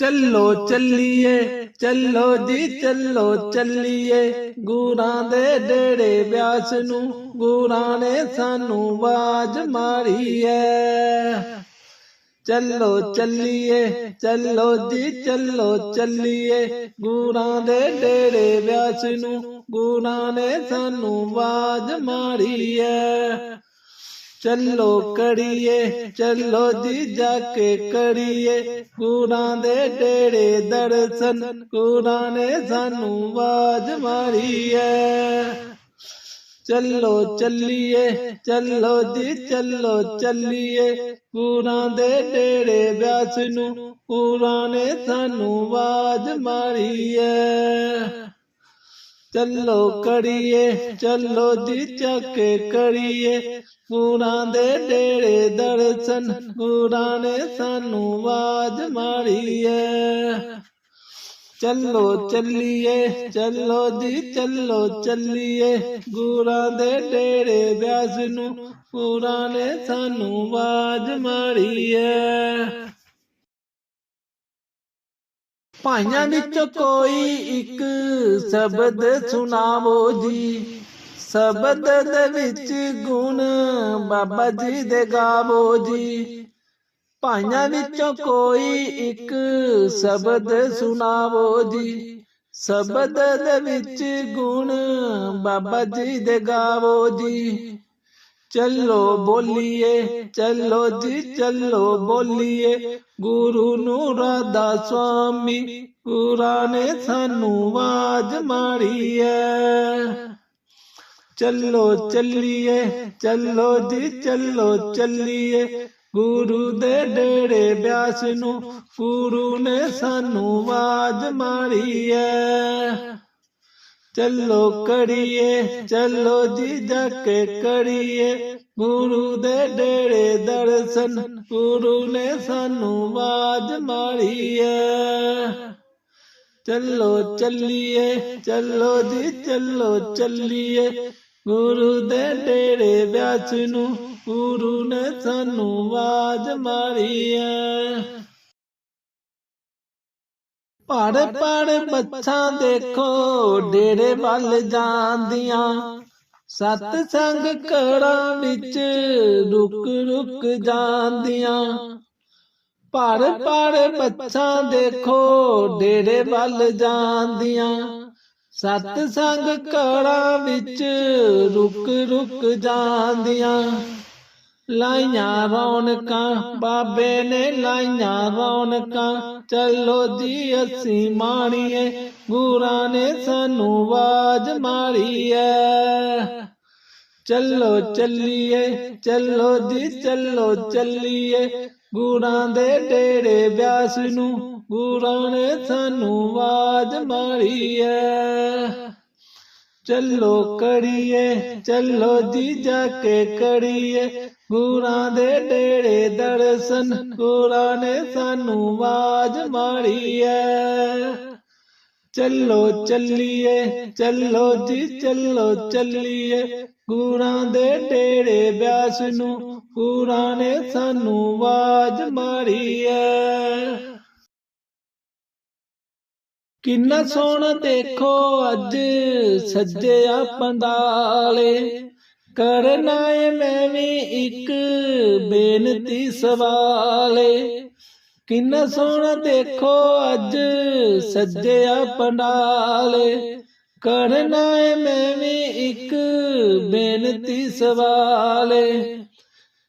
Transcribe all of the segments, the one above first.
ਚੱਲੋ ਚੱਲੀਏ ਚੱਲੋ ਜੀ ਚੱਲੋ ਚੱਲੀਏ। ਗੁਰਾਂ ਦੇ ਡੇੜੇ ਵਿਆਸ ਨੂੰ ਗੁਰਾਂ ਨੇ ਸਾਨੂੰ ਬਾਜ ਮਾਰੀ ਐ ਚੱਲੋ ਚੱਲੀਏ ਚੱਲੋ ਜੀ ਚੱਲੋ ਚੱਲੀਏ। ਗੁਰਾਂ ਦੇ ਡੇੜੇ ਵਿਆਸ ਨੂੰ ਗੁਰਾਂ ਨੇ ਸਾਨੂੰ ਬਾਜ ਮਾਰੀ ਐ ਚੱਲੋ ਕੜੀਏ, ਚੱਲੋ ਜੀ ਜਾ ਕੇ ਕੜੀਏ। ਗੁਰਾਂ ਦੇ ਡੇੜੇ ਦਰਸ਼ਨ ਗੁਰਾਂ ਨੇ ਸਾਨੂੰ ਆਵਾਜ਼ ਮਾਰੀ ਐ ਚੱਲੋ ਚੱਲੀਏ, ਚੱਲੋ ਜੀ, ਚੱਲੋ ਚੱਲੀਏ। ਗੁਰਾਂ ਦੇ ਡੇੜੇ ਵਿਆਸ ਨੂੰ ਗੁਰਾਂ ਨੇ ਸਾਨੂੰ ਆਵਾਜ਼ ਮਾਰੀ ਐ ਚੱਲੋ ਕੜੀਏ, ਚੱਲੋ ਜੀ ਚੱਕ ਕੜੀਏ। ਗੁਰਾਂ ਦੇ ਡੇਰੇ ਦਰਸ਼ਨ ਗੁਰਾਂ ਨੇ ਸਾਨੂੰ ਆਵਾਜ਼ ਮਾਰੀ ਐ ਚੱਲੋ ਚੱਲੀਏ, ਚੱਲੋ ਜੀ ਚੱਲੋ ਚੱਲੀਏ। ਗੁਰਾਂ ਦੇ ਡੇਰੇ ਵਿਆਸ ਨੂੰ ਗੁਰਾਂ ਨੇ ਸਾਨੂੰ ਆਵਾਜ਼ ਮਾਰੀ ਐ ਭਾਈਆਂ ਵਿੱਚੋਂ ਕੋਈ ਇੱਕ ਸ਼ਬਦ ਸੁਣਾਵੋ ਜੀ। ਸ਼ਬਦ ਦੇ ਵਿੱਚ ਗੁਣ ਬਾਬਾ ਜੀ ਦੇ ਗਾਵੋ ਜੀ। ਭਾਈਆਂ ਵਿੱਚੋਂ ਕੋਈ ਇੱਕ ਸ਼ਬਦ ਸੁਣਾਵੋ ਜੀ। ਸ਼ਬਦ ਦੇ ਵਿੱਚ ਗੁਣ ਬਾਬਾ ਜੀ ਦੇ ਗਾਵੋ ਜੀ। ਚੱਲੋ ਬੋਲੀਏ ਚੱਲੋ ਜੀ ਚੱਲੋ ਬੋਲੀਏ ਗੁਰੂ ਨੂੰ ਰਾਧਾ ਸੁਆਮੀ ਗੁਰਾਂ ਨੇ ਸਾਨੂੰ ਆਵਾਜ਼ ਮਾਰੀ ਐ ਚੱਲੋ ਚੱਲੀਏ ਚੱਲੋ ਜੀ ਚੱਲੋ ਚੱਲੀਏ ਗੁਰੂ ਦੇ ਡੇੜੇ ਵਿਆਸ ਨੂੰ ਗੁਰੂ ਨੇ ਸਾਨੂੰ ਆਵਾਜ਼ ਮਾਰੀ ਐ ਚੱਲੋ ਕੜੀਏ, ਚੱਲੋ ਜੀ ਜਾ ਕੇ ਕੜੀਏ। ਗੁਰੂ ਦੇ ਡੇੜੇ ਦਰਸ਼ਨ, ਗੁਰੂ ਨੇ ਸਾਨੂੰ ਆਵਾਜ਼ ਮਾਰੀ ਐ ਚੱਲੋ ਚੱਲੀਏ, ਚੱਲੋ ਜੀ, ਚੱਲੋ ਚੱਲੀਏ। ਗੁਰੂ ਦੇ ਡੇਰੇ ਵਿਆਸ ਨੂੰ, ਗੁਰੂ ਨੇ ਸਾਨੂੰ ਆਵਾਜ਼ ਮਾਰੀ ਐ ਪੜ ਪੜ ਬੱਚਾ ਦੇਖੋ, ਡੇਰੇ ਵੱਲ ਜਾਂਦੀਆਂ। ਸਤ ਸੰਗ ਕੜਾਂ ਵਿੱਚ ਰੁਕ ਰੁਕ ਜਾਂਦੀਆਂ। ਪੜ ਪੜ ਬੱਚਾ ਦੇਖੋ, ਡੇਰੇ ਵੱਲ ਜਾਂਦੀਆਂ। ਸਤ ਸੰਗ ਕੜਾਂ ਵਿੱਚ ਰੁਕ ਰੁਕ ਜਾਂਦੀਆਂ। ਲਾਈਆਂ ਰੌਣਕਾਂ ਬਾਬੇ ਨੇ ਲਾਈਆਂ ਰੌਣਕਾਂ। ਚੱਲੋ ਜੀ ਅਸੀਂ ਮਾਣੀਏ। ਗੁਰਾਂ ਨੇ ਸਾਨੂੰ ਆਵਾਜ਼ ਮਾਰੀ ਐ ਚੱਲੋ ਚੱਲੀਏ ਚੱਲੋ ਜੀ ਚੱਲੋ ਚੱਲੀਏ। ਗੁਰਾਂ ਦੇ ਡੇੜੇ ਵਿਆਸ ਨੂੰ ਗੁਰਾਂ ਨੇ ਸਾਨੂੰ ਆਵਾਜ਼ ਮਾਰੀ ਐ ਚੱਲੋ ਕੜੀਏ, ਚੱਲੋ ਜੀ ਜਾ ਕੇ ਕੜੀਏ। ਗੁਰਾਂ ਦੇ ਡੇੜੇ ਦਰਸ਼ਨ, ਗੁਰਾਂ ਨੇ ਸਾਨੂੰ ਆਵਾਜ਼ ਮਾਰੀ ਐ ਚੱਲੋ ਚੱਲੀਏ, ਚੱਲੋ ਜੀ, ਚੱਲੋ ਚੱਲੀਏ। ਗੁਰਾਂ ਦੇ ਡੇੜੇ ਬਿਆਸ ਨੂੰ, ਗੁਰਾਂ ਨੇ ਸਾਨੂੰ ਆਵਾਜ਼ ਮਾਰੀ ਐ ਕਿੰਨਾ ਸੋਹਣਾ ਦੇਖੋ ਅੱਜ ਸੱਜਿਆ ਪੰਡਾਲੇ ਕਰਨਾ ਏ ਮੈਂ ਵੀ ਇੱਕ ਬੇਨਤੀ ਸਵਾਲੇ। ਕਿੰਨਾ ਸੋਹਣਾ ਦੇਖੋ ਅੱਜ ਸੱਜਿਆ ਪੰਡਾਲੇ ਕਰਨਾ ਏ ਮੈਂ ਵੀ ਇੱਕ ਬੇਨਤੀ ਸਵਾਲੇ।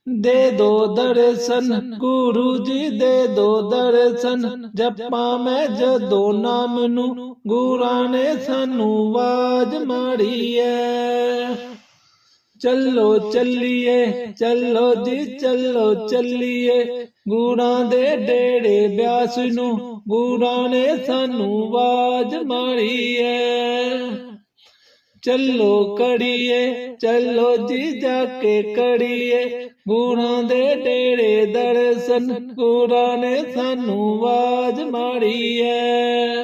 ਦੇ ਦੋ ਦਰਸ਼ਨ, ਗੁਰੂ ਜੀ ਦੇ ਦੋ ਦਰਸ਼ਨ। ਜਪਾਂ ਮੈਂ ਜਦੋਂ ਨਾਮ ਨੂੰ, ਗੁਰਾਂ ਨੇ ਸਾਨੂੰ ਆਵਾਜ਼ ਮਾਰੀ ਐ ਚੱਲੋ ਚੱਲੀਏ, ਚੱਲੋ ਜੀ, ਚੱਲੋ ਚੱਲੀਏ। ਗੁਰਾਂ ਦੇ ਡੇੜੇ ਬਿਆਸ ਨੂੰ, ਗੁਰਾਂ ਨੇ ਸਾਨੂੰ ਆਵਾਜ਼ ਮਾਰੀ ਐ ਚੱਲੋ ਕੜੀਏ, ਚੱਲੋ ਜੀ ਜਾ ਕੇ ਕੜੀਏ। ਗੁਰਾਂ ਦੇ ਡੇਰੇ ਦਰਸ਼ਨ ਗੁਰਾਂ ਨੇ ਸਾਨੂੰ ਆਵਾਜ਼ ਮਾਰੀ ਐ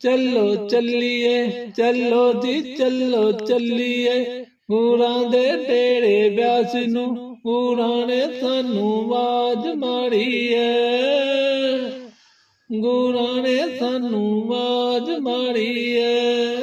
ਚੱਲੋ ਚੱਲੀਏ, ਚੱਲੋ ਜੀ, ਚੱਲੋ ਚੱਲੀਏ। ਗੁਰਾਂ ਦੇ ਡੇਰੇ ਵਿਆਸ ਨੂੰ ਗੁਰਾਂ ਨੇ ਸਾਨੂੰ ਆਵਾਜ਼ ਮਾਰੀ ਐ ਗੁਰਾਂ ਨੇ ਸਾਨੂੰ ਆਵਾਜ਼ ਮਾਰੀ ਐ